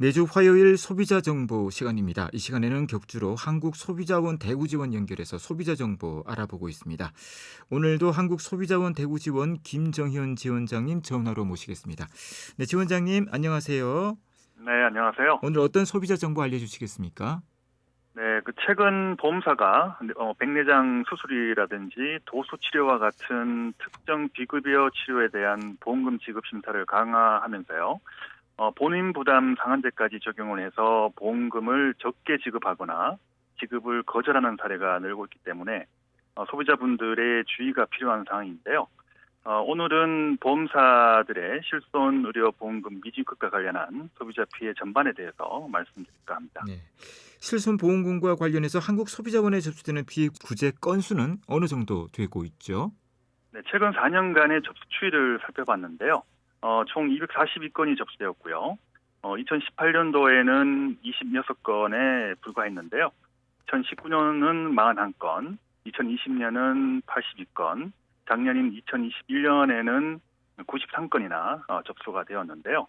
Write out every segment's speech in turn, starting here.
매주 화요일 소비자 정보 시간입니다. 이 시간에는 격주로 한국 소비자원 대구지원 연결해서 소비자 정보 알아보고 있습니다. 오늘도 한국 소비자원 대구지원 김정현 지원장님 전화로 모시겠습니다. 네, 지원장님 안녕하세요. 네, 안녕하세요. 오늘 어떤 소비자 정보 알려주시겠습니까? 네, 그 최근 보험사가 어, 백내장 수술이라든지 도수 치료와 같은 특정 비급여 치료에 대한 보험금 지급 심사를 강화하면서요. 어, 본인 부담 상한제까지 적용을 해서 보험금을 적게 지급하거나 지급을 거절하는 사례가 늘고 있기 때문에 어, 소비자분들의 주의가 필요한 상황인데요. 어, 오늘은 보험사들의 실손 의료 보험금 미지급과 관련한 소비자 피해 전반에 대해서 말씀드릴까 합니다. 네. 실손 보험금과 관련해서 한국 소비자원에 접수되는 피해 구제 건수는 어느 정도 되고 있죠? 네, 최근 4년간의 접수 추이를 살펴봤는데요. 어, 총 242건이 접수되었고요. 어, 2018년도에는 26건에 불과했는데요. 2019년은 41건, 2020년은 82건, 작년인 2021년에는 93건이나 어, 접수가 되었는데요.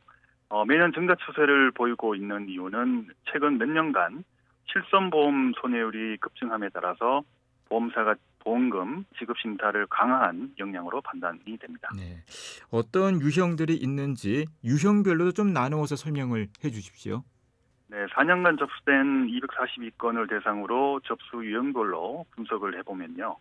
어, 매년 증가 추세를 보이고 있는 이유는 최근 몇 년간 실손보험 손해율이 급증함에 따라서 보험사가 보험금 지급 심사를 강화한 영향으로 판단이 됩니다. 네. 어떤 유형들이 있는지 유형별로도 좀 나누어서 설명을 해 주십시오. 네, 4년간 접수된 242건을 대상으로 접수 유형별로 분석을 해보면요.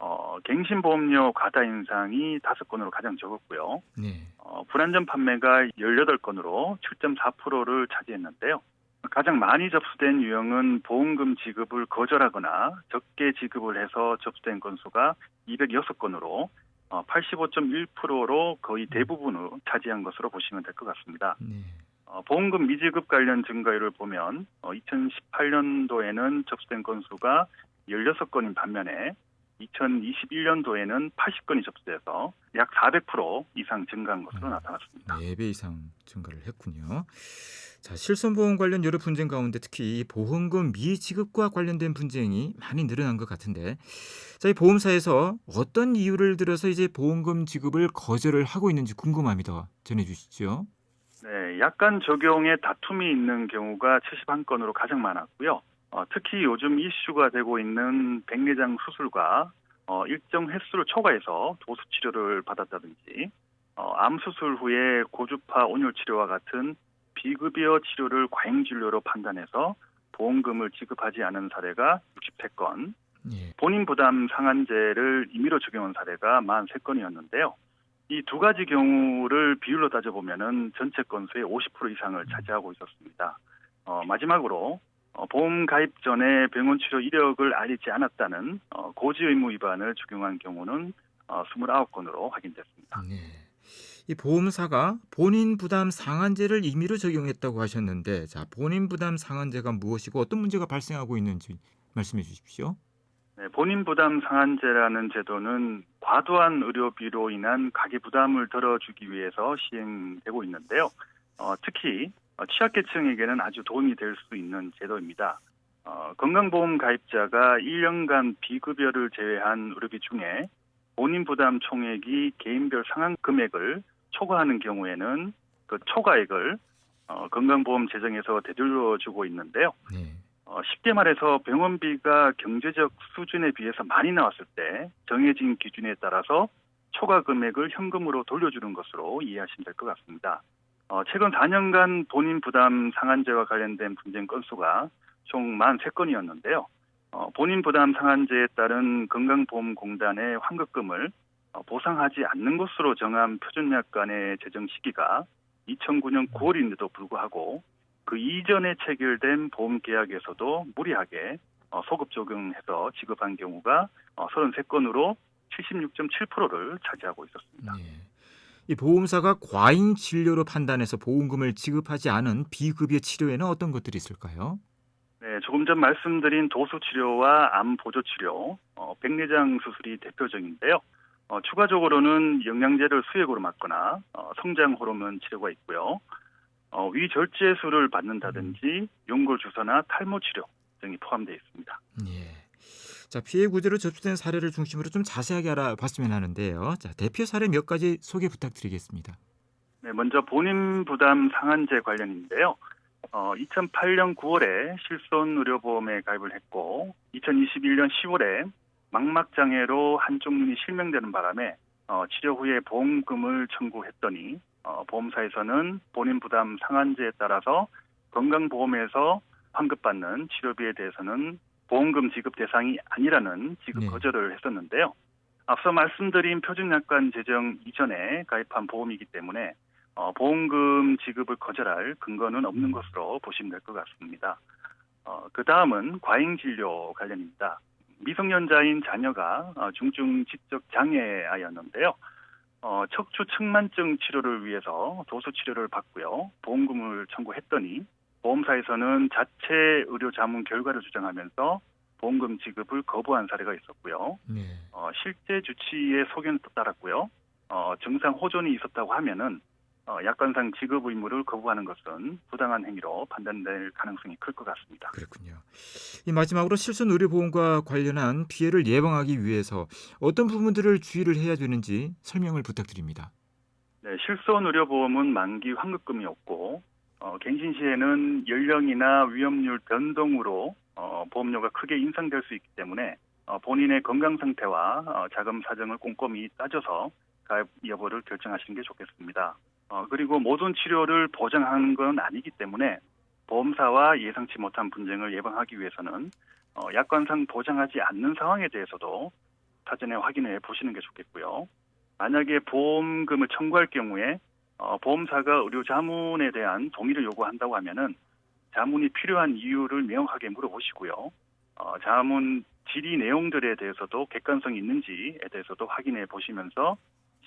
어, 갱신보험료 과다 인상이 5건으로 가장 적었고요. 네. 어, 불안전 판매가 18건으로 7.4%를 차지했는데요. 가장 많이 접수된 유형은 보험금 지급을 거절하거나 적게 지급을 해서 접수된 건수가 206건으로 어, 85.1%로 거의 대부분을 차지한 것으로 보시면 될 것 같습니다. 네. 어, 보험금 미지급 관련 증가율을 보면 어, 2018년도에는 접수된 건수가 16건인 반면에 2021년도에는 80건이 접수돼서 약 400% 이상 증가한 것으로 음. 나타났습니다. 4배 이상 증가를 했군요. 자, 실손보험 관련 여러 분쟁 가운데 특히 이 보험금 미지급과 관련된 분쟁이 많이 늘어난 것 같은데, 자, 이 보험사에서 어떤 이유를 들어서 이제 보험금 지급을 거절을 하고 있는지 궁금합니다. 전해 주시죠. 네, 약관 적용에 다툼이 있는 경우가 71건으로 가장 많았고요. 어, 특히 요즘 이슈가 되고 있는 백내장 수술과 어, 일정 횟수를 초과해서 도수 치료를 받았다든지 어, 암 수술 후에 고주파 온열 치료와 같은 비급여 치료를 과잉 진료로 판단해서 보험금을 지급하지 않은 사례가 63건, 예. 본인 부담 상한제를 임의로 적용한 사례가 43건이었는데요. 이 두 가지 경우를 비율로 따져보면은 전체 건수의 50% 이상을 차지하고 있었습니다. 어, 마지막으로 어, 보험 가입 전에 병원 치료 이력을 알리지 않았다는 어, 고지 의무 위반을 적용한 경우는 어, 29건으로 확인됐습니다. 네. 이 보험사가 본인 부담 상한제를 임의로 적용했다고 하셨는데, 자, 본인 부담 상한제가 무엇이고 어떤 문제가 발생하고 있는지 말씀해 주십시오. 네, 본인 부담 상한제라는 제도는 과도한 의료비로 인한 가계 부담을 덜어주기 위해서 시행되고 있는데요. 어, 특히 어, 취약계층에게는 아주 도움이 될 수 있는 제도입니다. 어, 건강보험 가입자가 1년간 비급여를 제외한 의료비 중에 본인 부담 총액이 개인별 상한 금액을 초과하는 경우에는 그 초과액을 어, 건강보험 재정에서 되돌려 주고 있는데요. 네. 어, 쉽게 말해서 병원비가 경제적 수준에 비해서 많이 나왔을 때 정해진 기준에 따라서 초과 금액을 현금으로 돌려주는 것으로 이해하시면 될 것 같습니다. 어, 최근 4년간 본인 부담 상한제와 관련된 분쟁 건수가 총 43건이었는데요. 어, 본인 부담 상한제에 따른 건강보험공단의 환급금을 어, 보상하지 않는 것으로 정한 표준약 관의 제정 시기가 2009년 9월인데도 불구하고 그 이전에 체결된 보험 계약에서도 무리하게 어, 소급 적용해서 지급한 경우가 어, 33건으로 76.7%를 차지하고 있었습니다. 네. 이 보험사가 과잉 진료로 판단해서 보험금을 지급하지 않은 비급여 치료에는 어떤 것들이 있을까요? 네, 조금 전 말씀드린 도수 치료와 암 보조 치료, 어, 백내장 수술이 대표적인데요. 어, 추가적으로는 영양제를 수액으로 맞거나 어, 성장 호르몬 치료가 있고요. 어, 위절제술을 받는다든지 연골 주사나 탈모 치료 등이 포함되어 있습니다. 예. 자, 피해 구제로 접수된 사례를 중심으로 좀 자세하게 알아봤으면 하는데요. 자, 대표 사례 몇 가지 소개 부탁드리겠습니다. 네, 먼저 본인 부담 상한제 관련인데요. 어, 2008년 9월에 실손 의료보험에 가입을 했고 2021년 10월에 망막 장애로 한쪽 눈이 실명되는 바람에 어, 치료 후에 보험금을 청구했더니 어, 보험사에서는 본인 부담 상한제에 따라서 건강보험에서 환급받는 치료비에 대해서는 보험금 지급 대상이 아니라는 지급 네. 거절을 했었는데요. 앞서 말씀드린 표준약관 제정 이전에 가입한 보험이기 때문에 어, 보험금 지급을 거절할 근거는 없는 것으로 보시면 될 것 같습니다. 어, 그 다음은 과잉 진료 관련입니다. 미성년자인 자녀가 어, 중증 지적 장애아였는데요. 어, 척추 측만증 치료를 위해서 도수 치료를 받고요. 보험금을 청구했더니 보험사에서는 자체 의료 자문 결과를 주장하면서 보험금 지급을 거부한 사례가 있었고요. 네. 어, 실제 주치의 소견에 따랐고요. 어, 증상 호전이 있었다고 하면은 어, 약관상 지급 의무를 거부하는 것은 부당한 행위로 판단될 가능성이 클 것 같습니다. 그렇군요. 이 마지막으로 실손 의료보험과 관련한 피해를 예방하기 위해서 어떤 부분들을 주의를 해야 되는지 설명을 부탁드립니다. 네, 실손 의료보험은 만기 환급금이 없고 어, 갱신 시에는 연령이나 위험률 변동으로 어, 보험료가 크게 인상될 수 있기 때문에 어, 본인의 건강 상태와 어, 자금 사정을 꼼꼼히 따져서 가입 여부를 결정하시는 게 좋겠습니다. 어, 그리고 모든 치료를 보장하는 건 아니기 때문에 보험사와 예상치 못한 분쟁을 예방하기 위해서는 어, 약관상 보장하지 않는 상황에 대해서도 사전에 확인해 보시는 게 좋겠고요. 만약에 보험금을 청구할 경우에 어, 보험사가 의료 자문에 대한 동의를 요구한다고 하면은 자문이 필요한 이유를 명확하게 물어보시고요. 어, 자문 질의 내용들에 대해서도 객관성이 있는지에 대해서도 확인해 보시면서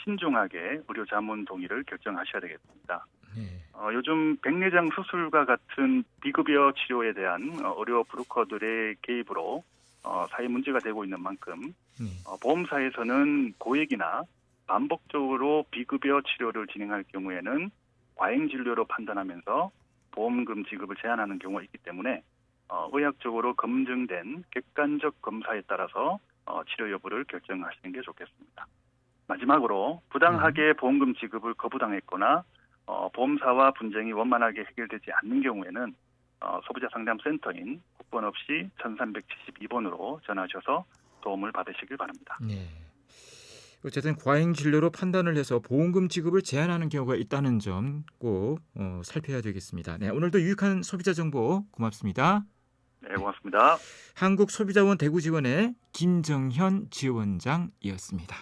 신중하게 의료 자문 동의를 결정하셔야 되겠습니다. 네. 어, 요즘 백내장 수술과 같은 비급여 치료에 대한 어, 의료 브로커들의 개입으로 어, 사회 문제가 되고 있는 만큼 네. 어, 보험사에서는 고액이나 반복적으로 비급여 치료를 진행할 경우에는 과잉 진료로 판단하면서 보험금 지급을 제한하는 경우가 있기 때문에 어, 의학적으로 검증된 객관적 검사에 따라서 어, 치료 여부를 결정하시는 게 좋겠습니다. 마지막으로 부당하게 보험금 지급을 거부당했거나 어, 보험사와 분쟁이 원만하게 해결되지 않는 경우에는 어, 소비자 상담 센터인 국번 없이 1372번으로 전화하셔서 도움을 받으시길 바랍니다. 네. 어쨌든 과잉 진료로 판단을 해서 보험금 지급을 제한하는 경우가 있다는 점 꼭 어, 살펴야 되겠습니다. 네, 오늘도 유익한 소비자 정보 고맙습니다. 네, 고맙습니다. 한국소비자원 대구지원의 김정현 지원장이었습니다.